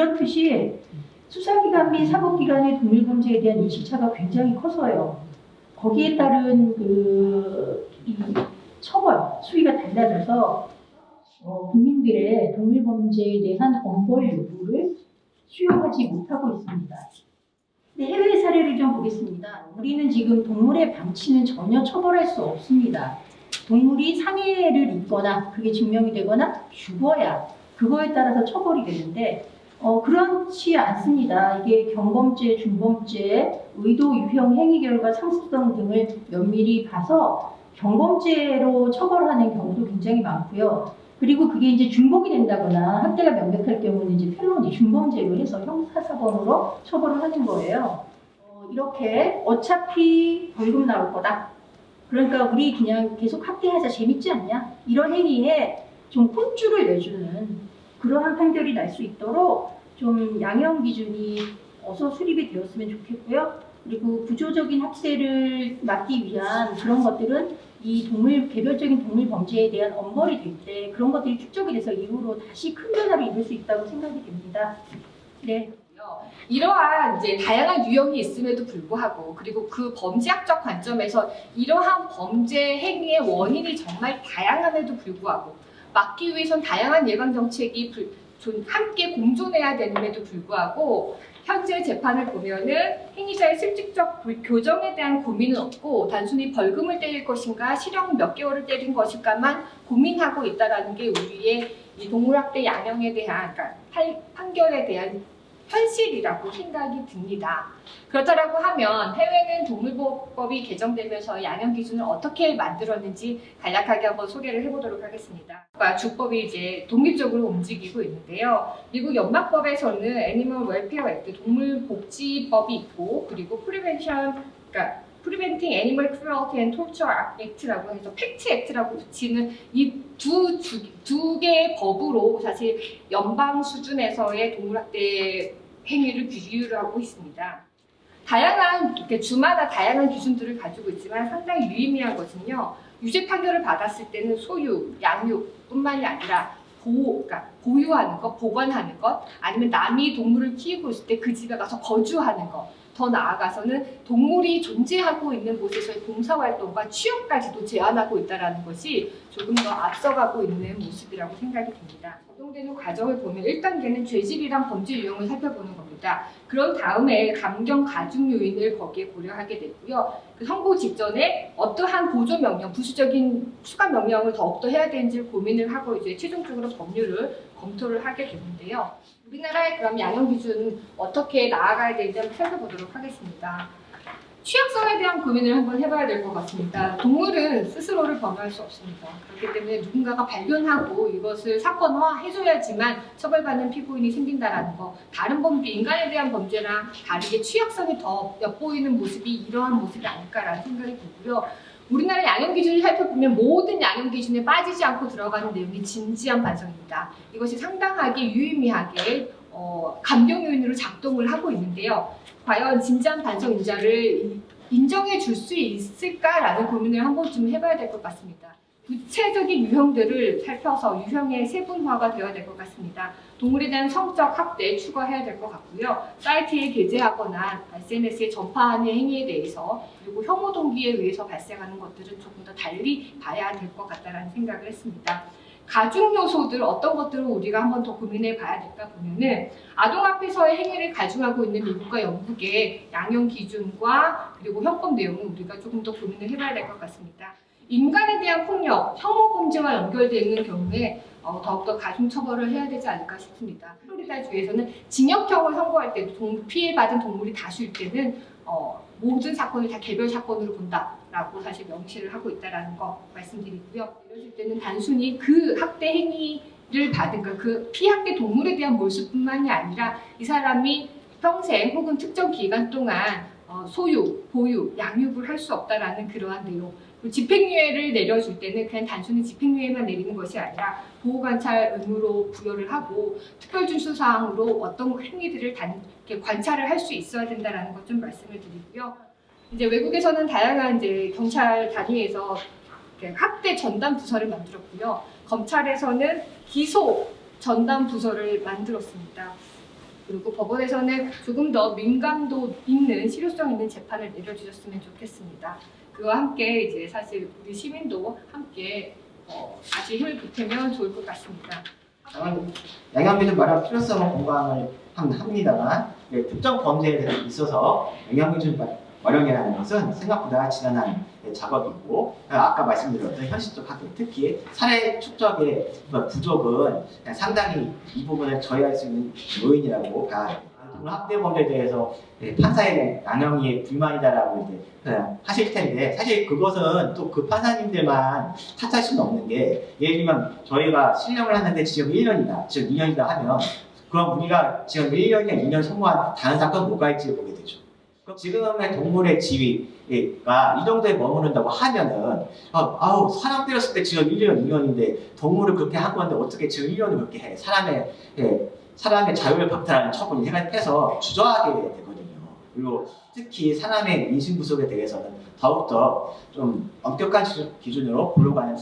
이렇듯이 수사기관 및 사법기관의 동물범죄에 대한 인식차가 굉장히 커서요. 거기에 따른 그, 이 처벌, 수위가 달라져서 어, 국민들의 동물범죄에 대한 엄벌 요구를 수용하지 못하고 있습니다. 네, 해외 사례를 좀 보겠습니다. 우리는 지금 동물의 방치는 전혀 처벌할 수 없습니다. 동물이 상해를 입거나 그게 증명이 되거나 죽어야 그거에 따라서 처벌이 되는데 어, 그렇지 않습니다. 이게 경범죄, 중범죄, 의도, 유형, 행위 결과, 상습성 등을 면밀히 봐서 경범죄로 처벌하는 경우도 굉장히 많고요. 그리고 그게 이제 중복이 된다거나 학대가 명백할 경우는 이제 펠로니, 중범죄로 해서 형사사범으로 처벌을 하는 거예요. 어, 이렇게 어차피 벌금 나올 거다. 그러니까 우리 그냥 계속 학대하자 재밌지 않냐? 이런 행위에 좀 혼쭐을 내주는 그러한 판결이 날 수 있도록 좀 양형 기준이 어서 수립이 되었으면 좋겠고요. 그리고 구조적인 학대를 막기 위한 그런 것들은 이 동물 개별적인 동물 범죄에 대한 엄벌이 될 때 그런 것들이 축적이 돼서 이후로 다시 큰 변화를 이룰 수 있다고 생각이 됩니다. 네. 이러한 이제 다양한 유형이 있음에도 불구하고 그리고 그 범죄학적 관점에서 이러한 범죄 행위의 원인이 정말 다양함에도 불구하고 막기 위해선 다양한 예방 정책이 불- 좀 함께 공존해야 되는데도 불구하고 현재 재판을 보면은 행위자의 실질적 불- 교정에 대한 고민은 없고 단순히 벌금을 때릴 것인가 실형 몇 개월을 때린 것인가만 고민하고 있다라는 게 우리의 이 동물학대 양형에 대한 그러니까 판- 판결에 대한 현실이라고 생각이 듭니다. 그렇다라고 하면 해외는 동물보호법이 개정되면서 양형 기준을 어떻게 만들었는지 간략하게 한번 소개를 해보도록 하겠습니다. 주법이 이제 독립적으로 움직이고 있는데요. 미국 연방법에서는 애니멀 웰페어 액트 동물복지법이 있고 그리고 프리벤션 그러니까 Preventing Animal Cruelty and Torture Act라고 해서 팩트 액트라고 붙이는 이 두 두 개의 법으로 사실 연방 수준에서의 동물학대 행위를 규율하고 있습니다. 다양한 이렇게 주마다 다양한 기준들을 가지고 있지만 상당히 유의미한 것은요. 유죄 판결을 받았을 때는 소유, 양육뿐만이 아니라 보호, 그러니까 보유하는 것, 보관하는 것, 아니면 남이 동물을 키우고 있을 때 그 집에 가서 거주하는 것, 더 나아가서는 동물이 존재하고 있는 곳에서의 봉사활동과 취업까지도 제한하고 있다는 것이 조금 더 앞서가고 있는 모습이라고 생각이 듭니다. 적용되는 과정을 보면 1단계는 죄질이랑 범죄 유형을 살펴보는 겁니다. 그런 다음에 감경 가중 요인을 거기에 고려하게 되고요. 그 선고 직전에 어떠한 보조 명령, 부수적인 추가 명령을 더욱더 해야 되는지 고민을 하고 이제 최종적으로 법률을 검토를 하게 되는데요. 우리나라의 그럼 양형 기준 어떻게 나아가야 되는지 한번 살펴보도록 하겠습니다. 취약성에 대한 고민을 한번 해봐야 될 것 같습니다. 동물은 스스로를 범할 수 없습니다. 그렇기 때문에 누군가가 발견하고 이것을 사건화해줘야지만 처벌받는 피고인이 생긴다라는 거. 다른 범죄, 인간에 대한 범죄랑 다르게 취약성이 더 엿보이는 모습이 이러한 모습이 아닐까라는 생각이 들고요. 우리나라 양형 기준을 살펴보면 모든 양형 기준에 빠지지 않고 들어가는 내용이 진지한 반성입니다. 이것이 상당하게 유의미하게 어, 감경 요인으로 작동을 하고 있는데요. 과연 진지한 반성 인자를 인정해 줄 수 있을까라는 고민을 한 번쯤 해봐야 될 것 같습니다. 구체적인 유형들을 살펴서 유형의 세분화가 되어야 될 것 같습니다. 동물에 대한 성적 학대 추가해야 될 것 같고요. 사이트에 게재하거나 SNS에 전파하는 행위에 대해서 그리고 혐오 동기에 의해서 발생하는 것들은 조금 더 달리 봐야 될 것 같다라는 생각을 했습니다. 가중 요소들 어떤 것들을 우리가 한번 더 고민해 봐야 될까 보면은 아동 앞에서의 행위를 가중하고 있는 미국과 영국의 양형 기준과 그리고 형법 내용을 우리가 조금 더 고민을 해봐야 될 것 같습니다. 인간에 대한 폭력, 혐오 범죄와 연결되는 경우에 어, 더욱더 가중 처벌을 해야 되지 않을까 싶습니다. 플로리다 주에서는 징역형을 선고할 때도 동- 피해받은 동물이 다수일 때는 어, 모든 사건을 다 개별 사건으로 본다라고 사실 명시를 하고 있다라는 거 말씀드리고요. 이러실 때는 단순히 그 학대 행위를 받은 그, 그 피학대 동물에 대한 몰수뿐만이 아니라 이 사람이 평생 혹은 특정 기간 동안 어, 소유, 보유, 양육을 할 수 없다라는 그러한 내용. 집행유예를 내려줄 때는 그냥 단순히 집행유예만 내리는 것이 아니라 보호관찰 의무로 부여를 하고 특별준수사항으로 어떤 행위들을 단, 관찰을 할 수 있어야 된다라는 것 좀 말씀을 드리고요. 이제 외국에서는 다양한 이제 경찰 단위에서 학대 전담 부서를 만들었고요. 검찰에서는 기소 전담 부서를 만들었습니다. 그리고 법원에서는 조금 더 민감도 있는 실효성 있는 재판을 내려주셨으면 좋겠습니다. 그와 함께 이제 사실 우리 시민도 함께 어, 같이 힘을 보태면 좋을 것 같습니다. 저는 영양비준 마련 필요성은 공감을 함- 합니다만 예, 특정 범죄에 있어서 마- 마련이라는 것은 생각보다 지난한 예, 작업이고 아, 아까 말씀드렸던 현실적 학교 특히 사례 축적의 그 부족은 상당히 이 부분을 저해할 수 있는 요인이라고 봐요. 학대 범죄에 대해서 예, 판사에 대한 양형이 불만이다라고 이제 그냥 하실 텐데 사실 그것은 또 그 판사님들만 탓할 수는 없는 게 예를 들면 저희가 실력을 하는데 지금 1년이다, 지금 2년이다 하면 그럼 우리가 지금 1년이나 2년 소모한 다른 사건 뭐가 있지 보게 되죠. 지금의 동물의 지위가 이 정도에 머무른다고 하면은 아, 아우 사람 때렸을 때 지금 1년, 2년인데 동물을 그렇게 한 건데 어떻게 지금 1년을 그렇게 해? 사람의 예, 사람의 자유를 박탈하는 처분이 해서 주저하게 되거든요. 그리고 특히 사람의 인신 구속에 대해서는 더욱더 좀 엄격한 기준- 기준으로 보려가는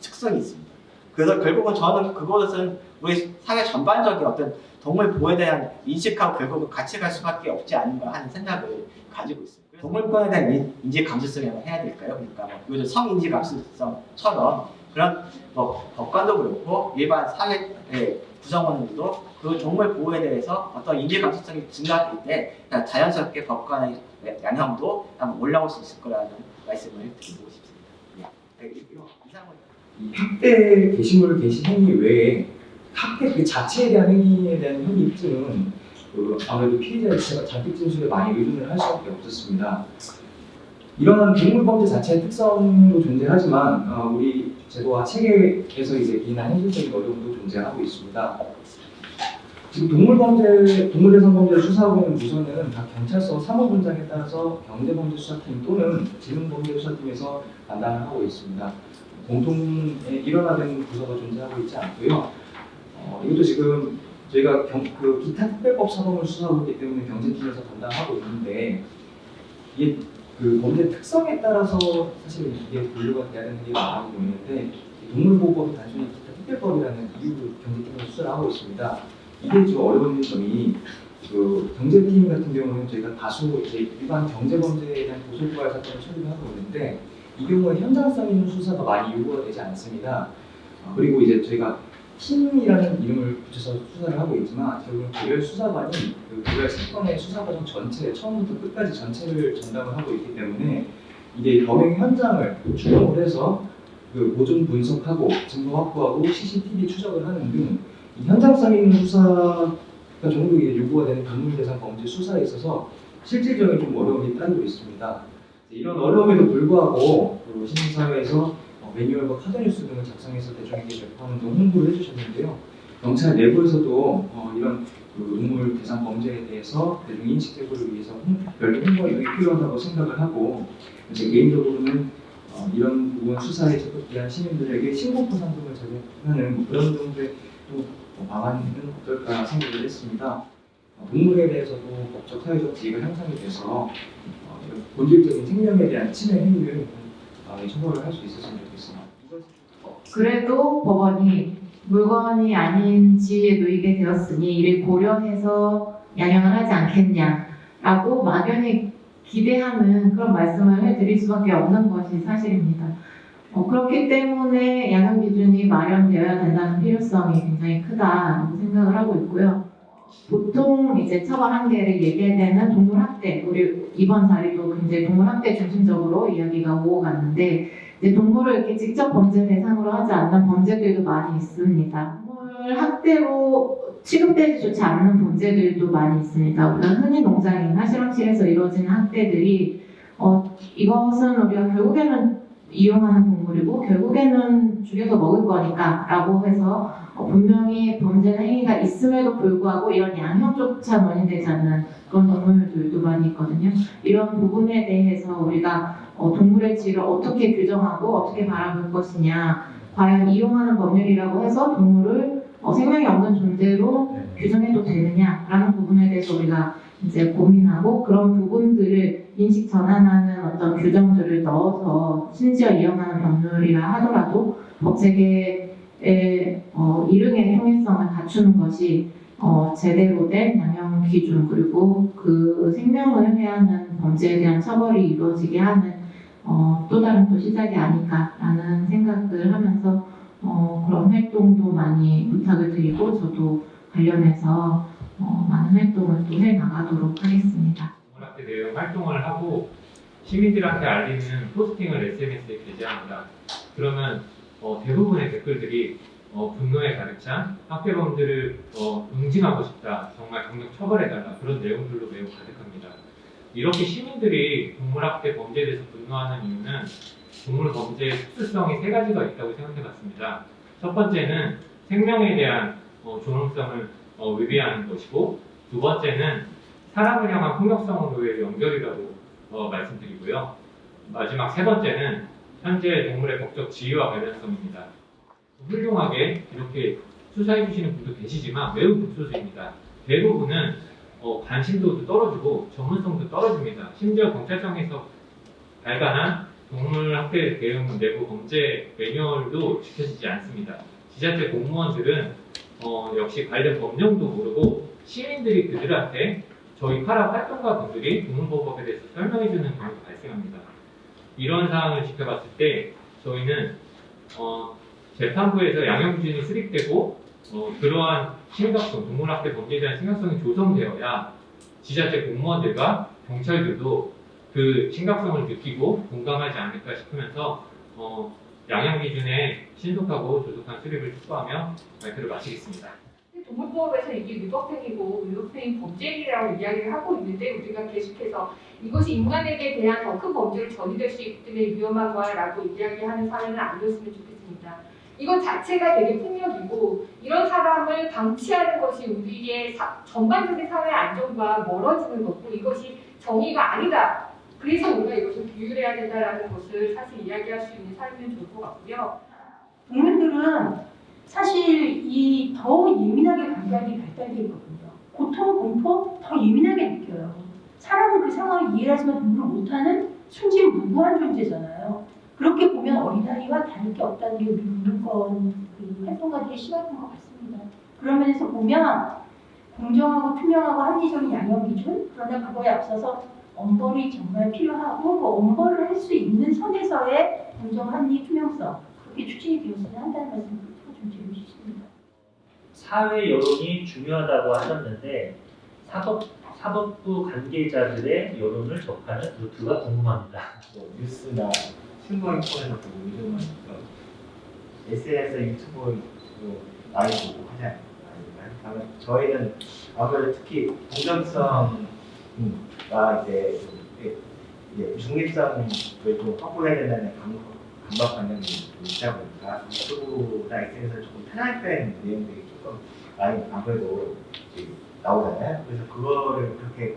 특성이 있습니다. 그래서 결국은 저는 그것은 우리 사회 전반적인 어떤 동물 보호에 대한 인식하고 결국은 같이 갈 수밖에 없지 않은가 하는 생각을 가지고 있습니다. 동물권에 대한 인- 인지 감수성이 한번 해야 될까요? 그러니까 뭐 요즘 성인지 감수성처럼 그런 뭐 법관도 그렇고 일반 사회 구성원들도 그 동물 보호에 대해서 어떤 인지 감수성이 증가할 때 자연스럽게 법관의 양형도 올라올 수 있을 거라는 말씀을 드리고 싶습니다. 예. 이거 이상은 이 학대 게시물 게시 행위 외에 학대 그 자체에 대한 행위에 대한 현리 입증은 그 아무래도 피해자 자체가 자기 진술에 많이 의존을 할 수밖에 없었습니다. 이러한 동물 범죄 자체의 특성도 존재하지만 어, 우리 제도와 체계에서 이제 인한 현실적인 어려움도 존재하고 있습니다. 지금 동물 범죄, 동물 대상 범죄를 수사하고 있는 부서는 다 경찰서 사무분장에 따라서 경제범죄 수사팀 또는 지능범죄 수사팀에서 담당을 하고 있습니다. 공통에 일원화된 부서가 존재하고 있지 않고요. 어, 이것도 지금 저희가 경, 그 기타 특별법 사범을 수사하고 있기 때문에 경제팀에서 담당하고 있는데 이게 그 범죄 특성에 따라서 사실 이게 분류가 돼야 되는 게 많이 보이는데 이 동물보호법이 단순히 기타 특별법이라는 이유로 경제팀에서 수사를 하고 있습니다. 이게 좀 어려운 점이 그 경제팀 같은 경우는 저희가 다수 이제 일반 경제범죄에 대한 고소고발 사건을 처리를 하고 있는데 이 경우에 현장성 있는 수사가 많이 요구가 되지 않습니다. 어, 그리고 이제 저희가 팀이라는 이름을 붙여서 수사를 하고 있지만 결국은 개별 수사관이 그 개별 사건의 수사 과정 전체 처음부터 끝까지 전체를 전담을 하고 있기 때문에 이게 범행 현장을 추정을 해서 그 보존 분석하고 증거 확보하고 CCTV 추적을 하는 등이 현장성 있는 수사가 이제 요구가 되는 동물 대상 범죄 수사에 있어서 실질적인 좀 어려움이 따르고 있습니다. 이런 어려움에도 불구하고 그 시민사회에서 어, 매뉴얼과 카드뉴스 등을 작성해서 대중에게 등 홍보를 해주셨는데요. 경찰 내부에서도 어, 이런 그 동물 대상 범죄에 대해서 대중 인식 제고를 위해서 홍- 별도 홍보가 필요하다고 생각을 하고 제 개인적으로는 어, 이런 부분 수사에 적극대한 시민들에게 신고 포상금을 제공하는 뭐 그런 정도의 또 어, 방안은 어떨까 생각을 했습니다. 어, 동물에 대해서도 법적 사회적 지위가 형성이 돼서 어, 본질적인 생명에 대한 침해 행위를 어, 처벌을 할수 있었으면 좋겠습니다. 그래도 법원이 물건이 아닌 지위에 놓이게 되었으니 이를 고려해서 양형을 하지 않겠냐라고 막연히 기대하는 그런 말씀을 해드릴 수밖에 없는 것이 사실입니다. 어, 그렇기 때문에 양형 기준이 마련되어야 된다는 필요성이 굉장히 크다고 생각을 하고 있고요. 보통 이제 처벌 한계를 얘기할 때는 동물 학대, 우리 이번 자리도 굉장히 동물 학대 중심적으로 이야기가 오고 갔는데 이제 동물을 이렇게 직접 범죄 대상으로 하지 않는 범죄들도 많이 있습니다. 동물 학대로 취급되지 좋지 않는 범죄들도 많이 있습니다. 우리가 흔히 농장이나 실험실에서 이루어지는 학대들이 어, 이것은 우리가 결국에는 이용하는 동물이고 결국에는 죽여서 먹을 거니까 라고 해서 어, 분명히 범죄 행위가 있음에도 불구하고 이런 양형조차 논의되지 않는 그런 동물들도 많이 있거든요. 이런 부분에 대해서 우리가 어, 동물의 질을 어떻게 규정하고 어떻게 바라볼 것이냐, 과연 이용하는 법률이라고 해서 동물을 어, 생명이 없는 존재로 규정해도 되느냐라는 부분에 대해서 우리가 이제 고민하고 그런 부분들을 인식 전환하는 어떤 규정들을 넣어서 심지어 이용하는 법률이라 하더라도 법 체계 의 어, 이릉의 통일성을 갖추는 것이 어, 어, 제대로 된 양형 기준 그리고 그 생명을 해하는 범죄에 대한 처벌이 이루어지게 하는 어, 또 다른 또 시작이 아닐까라는 생각을 하면서 어, 그런 활동도 많이 부탁을 드리고 저도 관련해서 어, 많은 활동을 또 해 나가도록 하겠습니다. 동물학대 내용 활동을 하고 시민들한테 알리는 포스팅을 SNS에 게재합니다. 그러면 어, 대부분의 댓글들이 어, 분노에 가득 찬 학대범들을 어, 응징하고 싶다, 정말 강력 처벌해달라 그런 내용들로 매우 가득합니다. 이렇게 시민들이 동물학대 범죄에 대해서 분노하는 이유는 동물 범죄의 특수성이 세 가지가 있다고 생각해봤습니다. 첫 번째는 생명에 대한 어, 존엄성을 어, 위배하는 것이고 두 번째는 사람을 향한 폭력성으로의 연결이라고 어, 말씀드리고요. 마지막 세 번째는 현재 동물의 법적 지위와 관련성입니다. 훌륭하게 이렇게 수사해 주시는 분도 계시지만 매우 극소수입니다. 대부분은 어, 관심도도 떨어지고 전문성도 떨어집니다. 심지어 경찰청에서 발간한 동물학대 대응 내부 범죄 매뉴얼도 지켜지지 않습니다. 지자체 공무원들은 어, 역시 관련 법령도 모르고 시민들이 그들한테 저희 파라 활동가 분들이 동물보호법에 대해서 설명해주는 경우가 발생합니다. 이런 상황을 지켜봤을 때 저희는 어, 재판부에서 양형 기준이 수립되고 어, 그러한 심각성, 동물학대 범죄에 대한 심각성이 조성되어야 지자체 공무원들과 경찰들도 그 심각성을 느끼고 공감하지 않을까 싶으면서 어, 양형 기준에 신속하고 조속한 수립을 촉구하며 발표를 마치겠습니다. 동물보호법에서 이게 위법행위고 위법행위 범죄행위라고 이야기를 하고 있는데 우리가 계속해서 이것이 인간에게 대한 더 큰 범죄로 전이될 수 있기 때문에 위험한 거라고 이야기하는 사례는 아니었으면 좋겠습니다. 이것 자체가 되게 폭력이고 이런 사람을 방치하는 것이 우리의 사- 전반적인 사회 안정과 멀어지는 거고 이것이 정의가 아니다. 그래서 우리가 이것을 규율해야 된다라는 것을 사실 이야기할 수 있는 사례면 좋을 것 같고요. 동물들은 사실 이 더 예민하게 감각이 발달되어 있거든요. 고통, 공포 더 예민하게 느껴요. 사람은 그 상황을 이해하지만 동물을 못하는 순진무구한 존재잖아요. 그렇게 보면 어린아이와 다를 게 없다는 게 우리 문건 그 활동가들의 시각인 것 같습니다. 그런 면에서 보면 공정하고 투명하고 합리적인 양형 기준 그러나 그거에 앞서서 엄벌이 정말 필요하고 그 엄벌을 할 수 있는 선에서의 공정 합리 투명성 그게 추진이 되었으면 한다는 싶습니다. 사회 여론이 중요하다고 하셨는데 사법, 사법부 관계자들의 여론을 접하는 루트가 궁금합니다. 뭐 뉴스나 신문 통해서 보고 요즘은 그 SNS 유튜브로 많이 보고 하잖아요. 많이 보고. 저희는 아무래도 특히 공정성과 이제 좀 이렇게 이제 중립성을 좀 확보해야 된다는 감- 강박관념이 좀 있다 보니까 유튜브나 SNS에서 조금 편향된 내용들이 조금 많이 아무래도 나오잖아요. 그래서 그거를 그렇게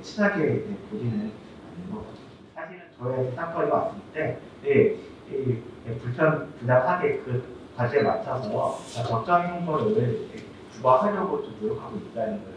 친하게 보지는 않는 것 같아요. 사실은 저희한테 사건이 왔을 때, 이 불편, 부당하게 그 과제에 맞춰서 적정한 거를 부과하려고 좀 노력하고 있다는 걸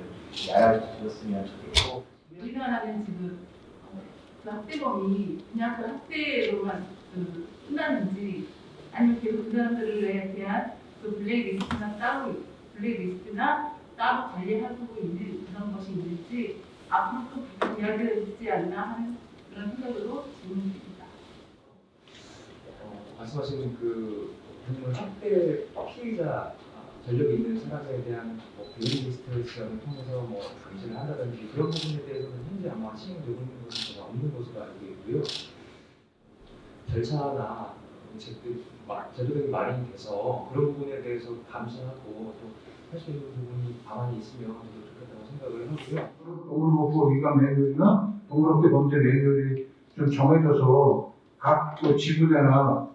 알아주셨으면 좋겠고. 우리나라는 지금 어, 그 학대범이 그냥 그 학대로만 그 끝났는지 아니면 계속 그 사람들에 대한 그 블랙리스트나 따로 블랙리스트나 따로 관리하고 있는 그런 것이 있는지 앞으로 또 이야기되지 않나 하는 그런 생각으로 질문드립니다. 어, 말씀하신 그 학대 피해자 아, 전력이 있는 사람에 대한 뭐 블랙리스트 시험을 통해서 뭐 감시를 한다든지 그런 부분에 대해서는 현재 아마 시행되고 있는 것은 없는 것으로 알고 있고요. 절차나 제도 제도적인 마련이 돼서 그런 부분에 대해서 감시하고 또 할 수 있는 부분이 방안이 있으면 좋겠다고 생각을 하고요. 동물보호 위반 매뉴얼이나 동물학대 범죄 매뉴얼이 좀 정해져서 각그 지구대나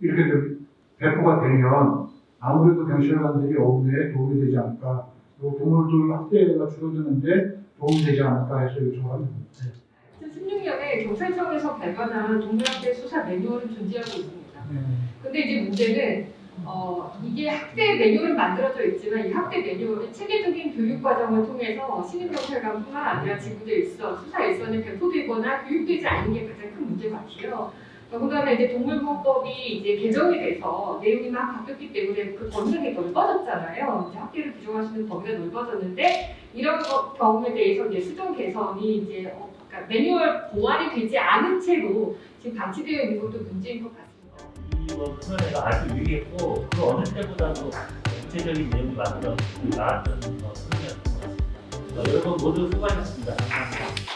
이렇게 좀 배포가 되면 아무래도 경찰관들이 업무에 도움이 되지 않을까 또 동물들 학대가 줄어드는데 도움이 되지 않을까 해서 요청합니다. 2016년에 경찰청에서 발간한 동물학대 수사 매뉴얼은 존재하고 있습니다. 근데 이제 문제는 어, 이게 학대 매뉴얼은 만들어져 있지만 이 학대 매뉴얼이 체계적인 교육 과정을 통해서 신입경찰관뿐만 아니라 지구대 일선, 수사 일선에 배포되거나 교육되지 않은 게 가장 큰 문제 같아요. 더군다나 이제 동물보호법이 이제 개정이 돼서 내용이 막 바뀌었기 때문에 그 범위가 넓어졌잖아요. 이제 학대를 규정하시는 범위가 넓어졌는데 이런 거- 경우에 대해서 이제 수정 개선이 이제 어, 그러니까 매뉴얼 보완이 되지 않은 채로 지금 방치되어 있는 것도 문제인 것 같습니다. 이번 토론회가 아주 유리했고 그 어느 때보다도 구체적인 내용이 토론회였던 것 같습니다. 어, 여러분 모두 수고하셨습니다. 감사합니다.